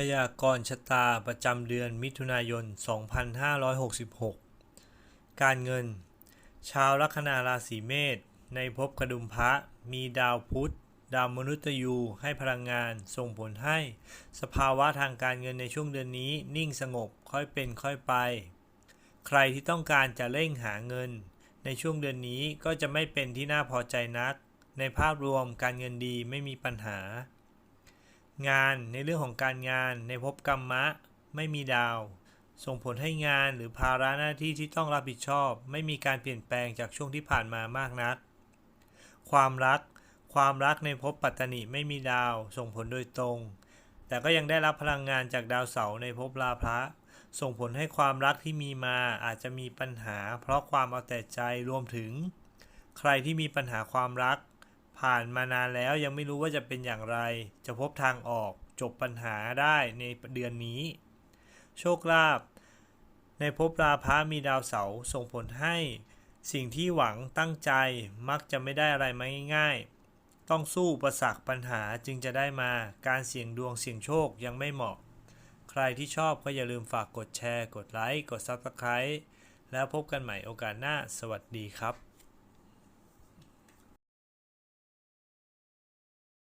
พยากรณ์ชะตาประจำเดือนมิถุนายน 2566 การเงิน ชาวลัคนาราศีเมษในภพกระดุมพระมีดาวพุธ ดาวมนุษย์ยูให้พลังงาน ส่งผลให้ สภาวะทางการเงินในช่วงเดือนนี้นิ่งสงบค่อยเป็นค่อยไป ใครที่ต้องการจะเร่งหาเงิน ในช่วงเดือนนี้ก็จะไม่เป็นที่น่าพอใจนัก ในภาพรวมการเงินดีไม่มีปัญหา งานในเรื่องของการงานในภพกรรมะ ไม่มีดาว ส่งผลให้งานหรือภาระหน้าที่ที่ต้องรับผิดชอบ ไม่มีการเปลี่ยนแปลงจากช่วงที่ผ่านมามากนัก ความรัก ความรักในภพปัตตนิไม่มีดาว ส่งผลโดยตรง แต่ก็ยังได้รับพลังงานจากดาวเสาร์ในภพลาภะส่งผลให้ความรักที่มีมาอาจจะมีปัญหา เพราะความเอาแต่ใจรวมถึง ใครที่มีปัญหาความรัก ผ่านมานานแล้วยังไม่รู้ว่าจะเป็นอย่างไร จะพบทางออกจบปัญหาได้ในเดือนนี้ โชคลาภในภพราพะมีดาวเสาร์ส่งผลให้ สิ่งที่หวังตั้งใจมักจะไม่ได้อะไรมาง่ายๆ ต้องสู้ประสักปัญหาจึงจะได้มาการเสี่ยงดวงเสี่ยงโชคยังไม่เหมาะ ใครที่ชอบก็อย่าลืมฝากกดแชร์ กดไลค์ กด Subscribe แล้วพบกันใหม่โอกาสหน้า สวัสดีครับ